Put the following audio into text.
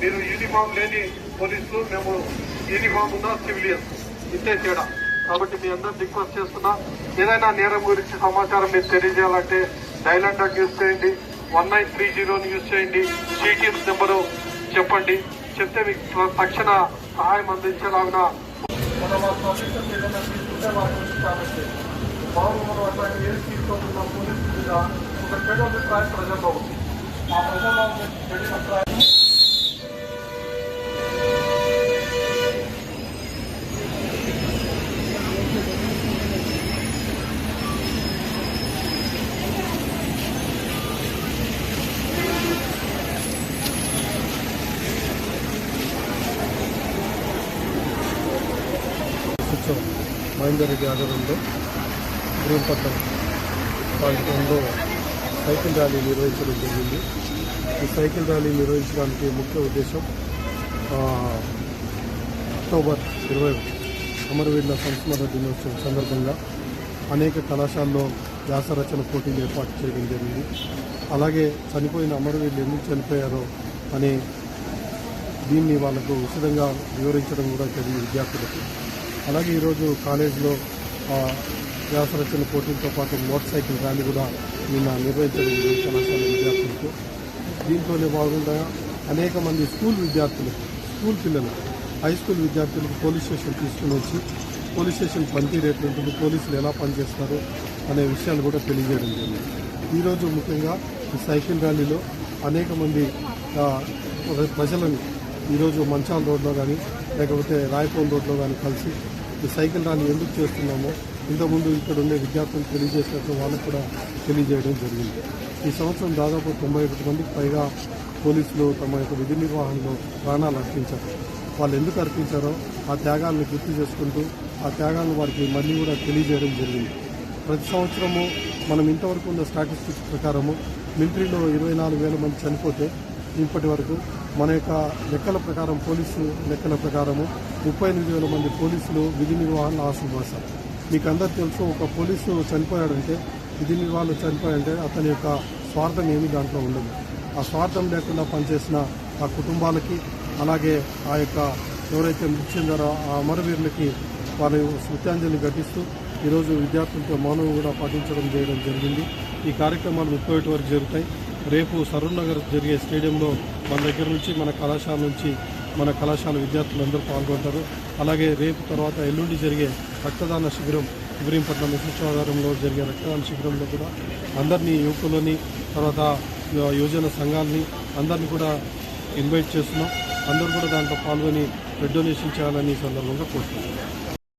మీరు యూనిఫామ్ లేని పోలీసులు మేము యూనిఫామ్ ఉన్న సివిలియన్స్ ఇంతే తేడా. కాబట్టి మీ అందరూ రిక్వెస్ట్ చేస్తున్నా ఏదైనా నేరం గురించి సమాచారం మీరు తెలియజేయాలంటే డైలాండ్ యూజ్ చేయండి వన్ నైన్ త్రీ జీరోని యూజ్ చేయండి సిటీఎస్ నెంబరు చెప్పండి. చెప్తే మీకు తక్షణ సహాయం అందించేలాగిన మన కాబట్టి మనం అట్లాంటి ఏం తీసుకుంటున్న పోలీసు మీద ఒక చెడు అభిప్రాయం ప్రజల్లో ఉంది ఆ ప్రజల్లో ఉత్సవం మహేందర్ రెడ్డి ఆధ్వర్యంలో ప్రాంతంలో సైకిల్ ర్యాలీ నిర్వహించడం జరిగింది. ఈ సైకిల్ ర్యాలీ నిర్వహించడానికి ముఖ్య ఉద్దేశం అక్టోబర్ ఇరవై అమరవీరుల సంస్మరణ దినోత్సవం సందర్భంగా అనేక కళాశాలలో వ్యాసరచన పోటీలు ఏర్పాటు చేయడం జరిగింది. అలాగే చనిపోయిన అమరవీరులు ఎందుకు చనిపోయారో అనే దీన్ని వాళ్ళకు ఉచితంగా వివరించడం కూడా జరిగింది విద్యార్థులకు. అలాగే ఈరోజు కాలేజీలో ఆ, వ్యాసరచన పోటీలతో పాటు మోటార్ సైకిల్ ర్యాలీ కూడా నిన్న నిర్వహించడం కళాశాల విద్యార్థులకు. దీంట్లోనే భాగంగా అనేక మంది స్కూల్ విద్యార్థులు స్కూల్ పిల్లలు హై స్కూల్ విద్యార్థులకు పోలీస్ స్టేషన్ తీసుకుని వచ్చి పోలీస్ స్టేషన్ పనితీరు ఎట్లుంటుంది పోలీసులు ఎలా పనిచేస్తారు అనే విషయాలు కూడా తెలియజేయడం జరిగింది. ఈరోజు ముఖ్యంగా ఈ సైకిల్ ర్యాలీలో అనేక మంది ప్రజలను ఈరోజు మంచాల రోడ్లో కానీ లేకపోతే రాయపూల్ రోడ్లో కానీ కలిసి సైకిల్ ర్యాలీ ఎందుకు చేస్తున్నామో ఇంతకుముందు ఇక్కడ ఉండే విద్యార్థులు తెలియజేసినట్టు వాళ్ళకు కూడా తెలియజేయడం జరిగింది. ఈ సంవత్సరం దాదాపు తొంభై ఒకటి మందికి పైగా పోలీసులు తమ యొక్క విధి నిర్వహణలో ప్రాణాలు అర్పించారు. వాళ్ళు ఎందుకు అర్పించారో ఆ త్యాగాలను గుర్తు చేసుకుంటూ ఆ త్యాగాలను వారికి మళ్ళీ కూడా తెలియజేయడం జరిగింది. ప్రతి సంవత్సరము మనం ఇంతవరకు ఉన్న స్టాటిస్టిక్స్ ప్రకారము మిలిటరీలో ఇరవై నాలుగు వేల మంది చనిపోతే ఇప్పటి వరకు మన యొక్క లెక్కల ప్రకారం పోలీసు లెక్కల ప్రకారము ముప్పై ఎనిమిది వేల మంది పోలీసులు విధి నిర్వహణ ఆశీర్వాసాలు మీకు అందరు తెలుసు ఒక పోలీసు చనిపోయాడంటే విధి నిర్వహణ చనిపోయాడంటే అతని యొక్క స్వార్థం ఏమి దాంట్లో ఉండదు. ఆ స్వార్థం లేకుండా పనిచేసిన ఆ కుటుంబాలకి అలాగే ఆ యొక్క ఎవరైతే మృతి చెందారో ఆ అమరవీరులకి వారి శృత్యాంజలి ఘటిస్తూ ఈరోజు విద్యార్థులతో మౌనం కూడా పాటించడం చేయడం జరిగింది. ఈ కార్యక్రమాలు ముప్పై ఒకటి వరకు జరుగుతాయి. రేపు సరూర్ నగర్ జరిగే స్టేడియంలో మన దగ్గర నుంచి మన కళాశాల నుంచి మన కళాశాల విద్యార్థులందరూ పాల్గొంటారు. అలాగే రేపు తర్వాత ఎల్లుండి జరిగే రక్తదాన శిబిరం ఇబ్రహీంపట్నం విశ్వవిద్యాలయంలో జరిగే రక్తదాన శిబిరంలో కూడా అందరినీ యువకులని తర్వాత యువజన సంఘాలని అందరినీ కూడా ఇన్వైట్ చేస్తున్నాం. అందరూ కూడా దాంట్లో పాల్గొని డొనేషన్ చేయాలని సందర్భంగా కోరుతున్నాం